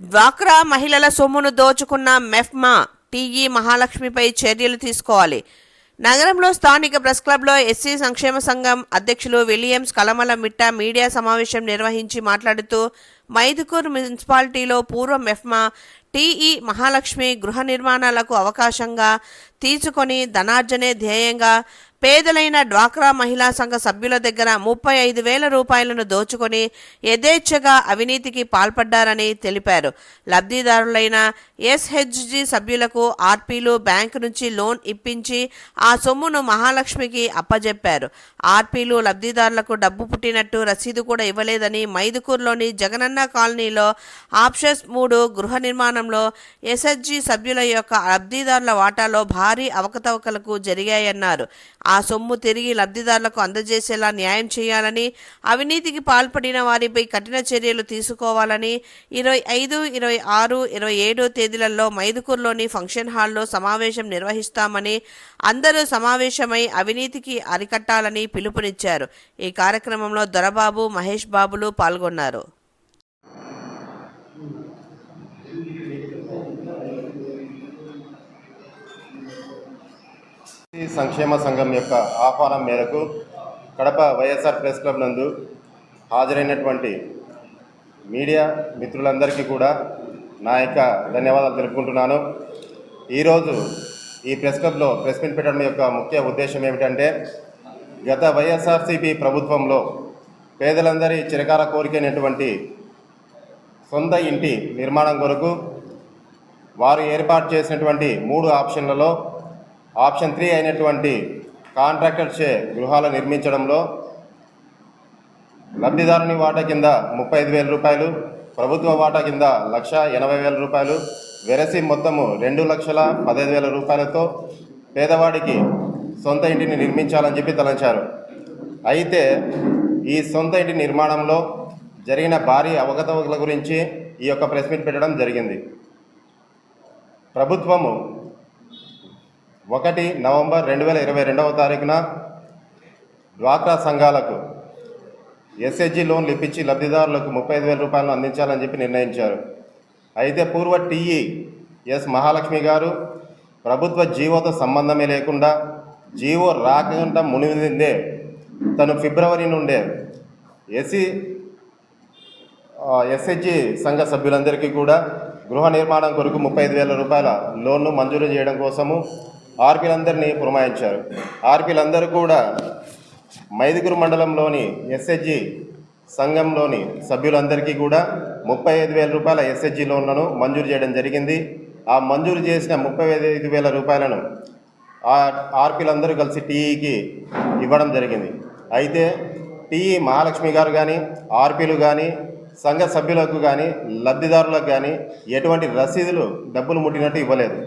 డ్వాక్రా మహిళల సొమ్మును దోచుకున్న మెఫ్మా టీఈ మహాలక్ష్మిపై చర్యలు తీసుకోవాలి. నగరంలో స్థానిక ప్రెస్ క్లబ్లో ఎస్సీ సంక్షేమ సంఘం అధ్యక్షులు విలియమ్స్ కలమల మిట్ట మీడియా సమావేశం నిర్వహించి మాట్లాడుతూ మైదుకూర్ మున్సిపాలిటీలో పూర్వం ఎఫ్మా టీఈ మహాలక్ష్మి గృహ నిర్మాణాలకు అవకాశంగా తీసుకొని ధనార్జనే ధ్యేయంగా పేదలైన డ్వాక్రా మహిళా సంఘ సభ్యుల దగ్గర ముప్పై ఐదు వేల రూపాయలను దోచుకొని యథేచ్ఛగా అవినీతికి పాల్పడ్డారని తెలిపారు. లబ్ధిదారులైన ఎస్హెచ్జి సభ్యులకు ఆర్పీలు బ్యాంకు నుంచి లోన్ ఇప్పించి ఆ సొమ్మును మహాలక్ష్మికి అప్పజెప్పారు. ఆర్పీలు లబ్ధిదారులకు డబ్బు పుట్టినట్టు రసీదు కూడా ఇవ్వలేదని మైదుకూరులోని జగనన్న కాలనీలో ఆప్షన్స్ మూడు గృహ నిర్మాణంలో ఎస్ఎస్జి సభ్యుల యొక్క లబ్ధిదారుల వాటాలో భారీ అవకతవకలకు జరిగాయన్నారు. ఆ సొమ్ము తిరిగి లబ్ధిదారులకు అందజేసేలా న్యాయం చేయాలని అవినీతికి పాల్పడిన వారిపై కఠిన చర్యలు తీసుకోవాలని ఇరవై ఐదు ఇరవై ఆరు ఇరవై ఏడు తేదీలలో మైదుకూరులోని ఫంక్షన్ హాల్లో సమావేశం నిర్వహిస్తామని అందరూ సమావేశమై అవినీతికి అరికట్టాలని పిలుపునిచ్చారు. ఈ కార్యక్రమంలో దొరబాబు మహేష్ బాబులు పాల్గొన్నారు. సంక్షేమ సంఘం యొక్క ఆహ్వానం మేరకు కడప వైఎస్ఆర్ ప్రెస్ క్లబ్ నందు హాజరైనటువంటి మీడియా మిత్రులందరికీ కూడా నా యొక్క ధన్యవాదాలు తెలుపుకుంటున్నాను. ఈరోజు ఈ ప్రెస్ క్లబ్లో ప్రెస్ మీట్ పెట్టడం యొక్క ముఖ్య ఉద్దేశం ఏమిటంటే గత వైఎస్ఆర్సీపీ ప్రభుత్వంలో పేదలందరి చిరకాల కోరికైనటువంటి సొంత ఇంటి నిర్మాణం కొరకు వారు ఏర్పాటు చేసినటువంటి మూడు ఆప్షన్లలో ఆప్షన్ త్రీ అయినటువంటి కాంట్రాక్టర్ చే గృహాలు నిర్మించడంలో లబ్ధిదారుని వాటా కింద ముప్పై ఐదు వేల రూపాయలు ప్రభుత్వ వాటా కింద లక్ష ఎనభై వేల రూపాయలు వెరసి మొత్తము రెండు లక్షల పదహైదు వేల రూపాయలతో పేదవాడికి సొంత ఇంటిని నిర్మించాలని చెప్పి తలంచారు. అయితే ఈ సొంత ఇంటి నిర్మాణంలో జరిగిన భారీ అవకతవకల గురించి ఈ యొక్క ప్రెస్ మీట్ పెట్టడం జరిగింది. ప్రభుత్వము ఒకటి నవంబర్ రెండు వేల ఇరవై రెండవ తారీఖున డ్వాక్రా సంఘాలకు ఎస్హెచ్జి లోన్లు ఇప్పించి లబ్ధిదారులకు ముప్పై ఐదు వేల రూపాయలను అందించాలని చెప్పి నిర్ణయించారు. అయితే పూర్వ టీఈ ఎస్ మహాలక్ష్మి గారు ప్రభుత్వ జీవోతో సంబంధమే లేకుండా జీవో రాకుండా మునిగిందే తను ఫిబ్రవరి నుండే ఎస్సీ ఎస్హెచ్జి సంఘ సభ్యులందరికీ కూడా గృహ నిర్మాణం కొరకు ముప్పై ఐదు వేల రూపాయల లోన్ను మంజూరు చేయడం కోసము ఆర్పీలందరినీ పురమాయించారు. ఆర్పీలందరూ కూడా మైదుగురు మండలంలోని ఎస్హెచ్జి సంఘంలోని సభ్యులందరికీ కూడా ముప్పై ఐదు వేల రూపాయల ఎస్హెచ్జి లోన్లను మంజూరు చేయడం జరిగింది. ఆ మంజూరు చేసిన ముప్పై ఐదు వేల రూపాయలను ఆర్పిలందరూ ఆర్పీలందరూ కలిసి టీఈకి ఇవ్వడం జరిగింది. అయితే టీఈ మహాలక్ష్మి గారు కానీ ఆర్పీలు కానీ సంఘ సభ్యులకు కానీ లబ్ధిదారులకు కానీ ఎటువంటి రసీదులు డబ్బులు ముట్టినట్టు ఇవ్వలేదు.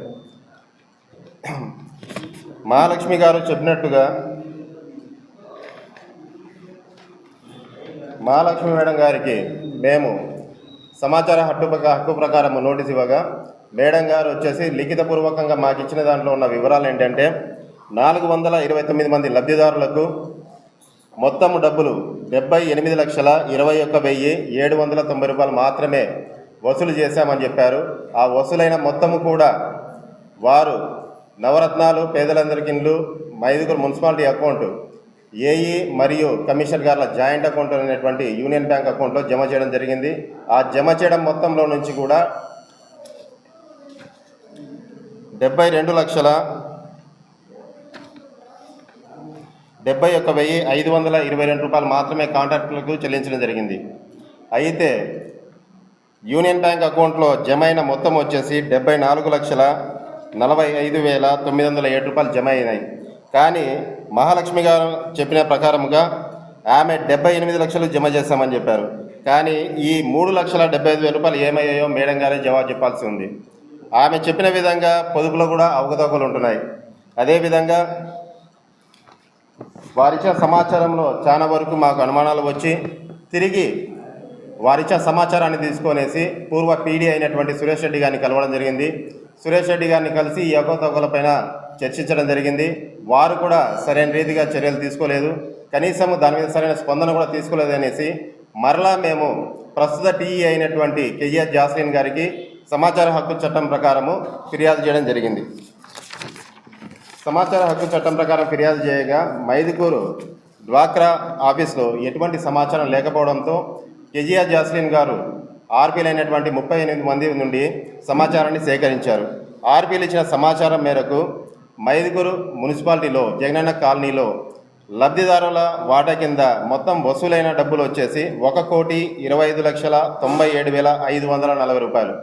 మహాలక్ష్మి గారు చెప్పినట్టుగా మహాలక్ష్మి మేడం గారికి మేము సమాచార హక్కు హక్కు ప్రకారం నోటీస్ ఇవ్వగా మేడం గారు వచ్చేసి లిఖితపూర్వకంగా మాకు ఇచ్చిన దాంట్లో ఉన్న వివరాలు ఏంటంటే నాలుగు వందల ఇరవై తొమ్మిది మంది లబ్ధిదారులకు మొత్తం డబ్బులు డెబ్బై ఎనిమిది లక్షల ఇరవై ఒక్క వెయ్యి ఏడు వందల తొంభై రూపాయలు మాత్రమే వసూలు చేశామని చెప్పారు. ఆ వసూలైన మొత్తము కూడా వారు నవరత్నాలు పేదలందరికీ ఇండ్లు మైదుగురు మున్సిపాలిటీ అకౌంట్ ఏఈ మరియు కమిషనర్ గార్ల జాయింట్ అకౌంట్ అనేటువంటి యూనియన్ బ్యాంక్ అకౌంట్లో జమ చేయడం జరిగింది. ఆ జమ చేయడం మొత్తంలో నుంచి కూడా డెబ్బై రెండు లక్షల డెబ్బై ఒక్క వెయ్యి ఐదు వందల ఇరవై రెండు రూపాయలు మాత్రమే కాంట్రాక్టులకు చెల్లించడం జరిగింది. అయితే యూనియన్ బ్యాంక్ అకౌంట్లో జమ అయిన మొత్తం వచ్చేసి డెబ్బై నాలుగు లక్షల నలభై ఐదు వేల తొమ్మిది వందల ఏడు రూపాయలు జమ అయినాయి. కానీ మహాలక్ష్మి గారు చెప్పిన ప్రకారముగా ఆమె డెబ్బై ఎనిమిది లక్షలు జమ చేస్తామని చెప్పారు. కానీ ఈ మూడు లక్షల డెబ్బై ఐదు వేల రూపాయలు ఏమయ్యాయో మేడం గారే జవాబు చెప్పాల్సి ఉంది. ఆమె చెప్పిన విధంగా పొదుపులో కూడా అవకతవకలు ఉంటున్నాయి. అదేవిధంగా వారిచ్చే సమాచారంలో చాలా వరకు మాకు అనుమానాలు వచ్చి తిరిగి వారిచ్చే సమాచారాన్ని తీసుకొనేసి పూర్వ పీడీ అయినటువంటి సురేష్ రెడ్డి గారిని కలవడం జరిగింది. సురేష్ రెడ్డి గారిని కలిసి ఈ అవకతవకలపైన చర్చించడం జరిగింది. వారు కూడా సరైన రీతిగా చర్యలు తీసుకోలేదు. కనీసం దాని మీద సరైన స్పందన కూడా తీసుకోలేదు అనేసి మరలా మేము ప్రస్తుత టీఈ అయినటువంటి కేఎస్ జాస్లిన్ గారికి సమాచార హక్కు చట్టం ప్రకారము ఫిర్యాదు చేయడం జరిగింది. సమాచార హక్కు చట్టం ప్రకారం ఫిర్యాదు చేయగా మైదుకూరు డ్వాక్రా ఆఫీస్లో ఎటువంటి సమాచారం లేకపోవడంతో కేజీఆర్ జాస్లిన్ గారు ఆర్పీలు అయినటువంటి ముప్పై ఎనిమిది మంది నుండి సమాచారాన్ని సేకరించారు. ఆర్పీలు ఇచ్చిన సమాచారం మేరకు మైదుగురు మున్సిపాలిటీలో జగనన్న కాలనీలో లబ్ధిదారుల వాటా కింద మొత్తం వసూలైన డబ్బులు వచ్చేసి ఒక కోటి ఇరవై ఐదు లక్షల తొంభై ఏడు వేల ఐదు వందల నలభై రూపాయలు.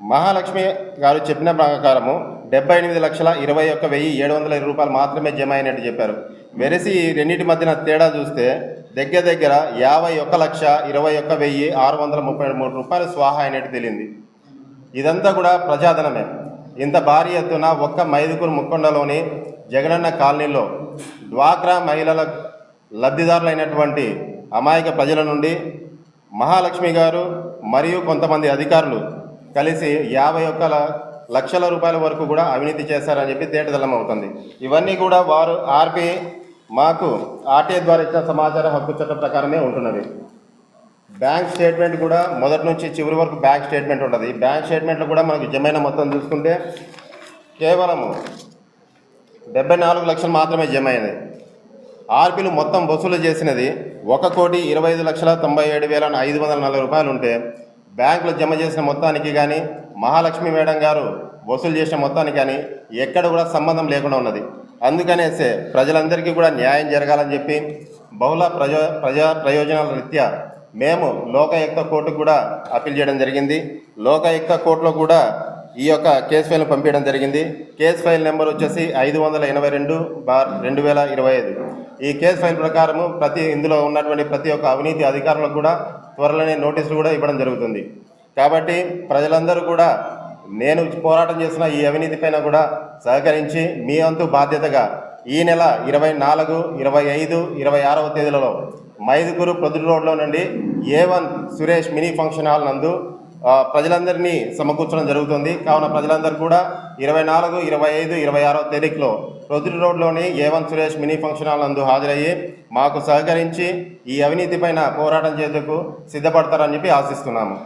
మహాలక్ష్మి గారు చెప్పిన ప్రకారము డెబ్బై ఎనిమిది లక్షల ఇరవై ఒక్క వెయ్యి ఏడు వందల రూపాయలు మాత్రమే జమ అయినట్టు చెప్పారు. వెరసి ఈ రెండింటి మధ్యన తేడా చూస్తే దగ్గర దగ్గర యాభై ఒక్క లక్ష ఇరవై ఒక్క వెయ్యి ఆరు వందల ముప్పై మూడు రూపాయలు స్వాహా అయినట్టు తెలియంది ఇదంతా కూడా ప్రజాధనమే. ఇంత భారీ ఎత్తున ఒక్క మైదుకూరు ముక్కొండలోని జగనన్న కాలనీలో డ్వాక్రా మహిళల లబ్ధిదారులైనటువంటి అమాయక ప్రజల నుండి మహాలక్ష్మి గారు మరియు కొంతమంది అధికారులు కలిసి యాభై ఒక్క లక్షల రూపాయల వరకు కూడా అవినీతి చేశారని చెప్పి తేటతెల్లం అవుతుంది ఇవన్నీ కూడా వారు ఆర్పి మాకు ఆర్టీఐ ద్వారా ఇచ్చిన సమాచార హక్కు చట్టం ప్రకారమే ఉంటున్నది. బ్యాంక్ స్టేట్మెంట్ కూడా మొదటి నుంచి చివరి వరకు బ్యాంక్ స్టేట్మెంట్ ఉంటుంది. ఈ బ్యాంక్ స్టేట్మెంట్లో కూడా మనకు జమైన మొత్తం చూసుకుంటే కేవలము డెబ్బై నాలుగు లక్షలు మాత్రమే జమ అయినాయి ఆర్పీలు మొత్తం వసూలు చేసినది ఒక కోటి ఇరవై ఐదు లక్షల తొంభై ఏడు వేల ఐదు వందల నలభై రూపాయలు ఉంటే బ్యాంకులో జమ చేసిన మొత్తానికి కానీ మహాలక్ష్మి మేడం గారు వసూలు చేసిన మొత్తానికి కానీ ఎక్కడ కూడా సంబంధం లేకుండా ఉన్నది. అందుకనేసే ప్రజలందరికీ కూడా న్యాయం జరగాలని చెప్పి బహుళ ప్రజా ప్రజా ప్రయోజనాల రీత్యా మేము లోకాయుక్త కోర్టుకు కూడా అప్పీల్ చేయడం జరిగింది. లోకాయుక్త కోర్టులో కూడా ఈ యొక్క కేసు ఫైల్ను పంపించడం జరిగింది. కేసు ఫైల్ నెంబర్ వచ్చేసి ఐదు వందల ఎనభై రెండు బార్ రెండు వేల ఇరవై ఐదు. ఈ కేసు ఫైల్ ప్రకారము ప్రతి ఇందులో ఉన్నటువంటి ప్రతి ఒక్క అవినీతి అధికారులకు కూడా త్వరలోనే నోటీసులు కూడా ఇవ్వడం జరుగుతుంది. కాబట్టి ప్రజలందరూ కూడా నేను పోరాటం చేసిన ఈ అవినీతి పైన కూడా సహకరించి మీ వంతు బాధ్యతగా ఈ నెల ఇరవై నాలుగు ఇరవై ఐదు ఇరవై ఆరవ తేదీలలో మైదుకూరు ప్రొద్దు రోడ్లో నుండి A one Suresh mini function hall నందు ప్రజలందరినీ సమకూర్చడం జరుగుతుంది. కావున ప్రజలందరూ కూడా ఇరవై నాలుగు ఇరవై ఐదు ఇరవై ఆరో తేదీలో ప్రొద్దు రోడ్లోని A one Suresh mini function hall నందు హాజరయ్యి మాకు సహకరించి ఈ అవినీతి పైన పోరాటం చేసేందుకు సిద్ధపడతారని చెప్పి ఆశిస్తున్నాము.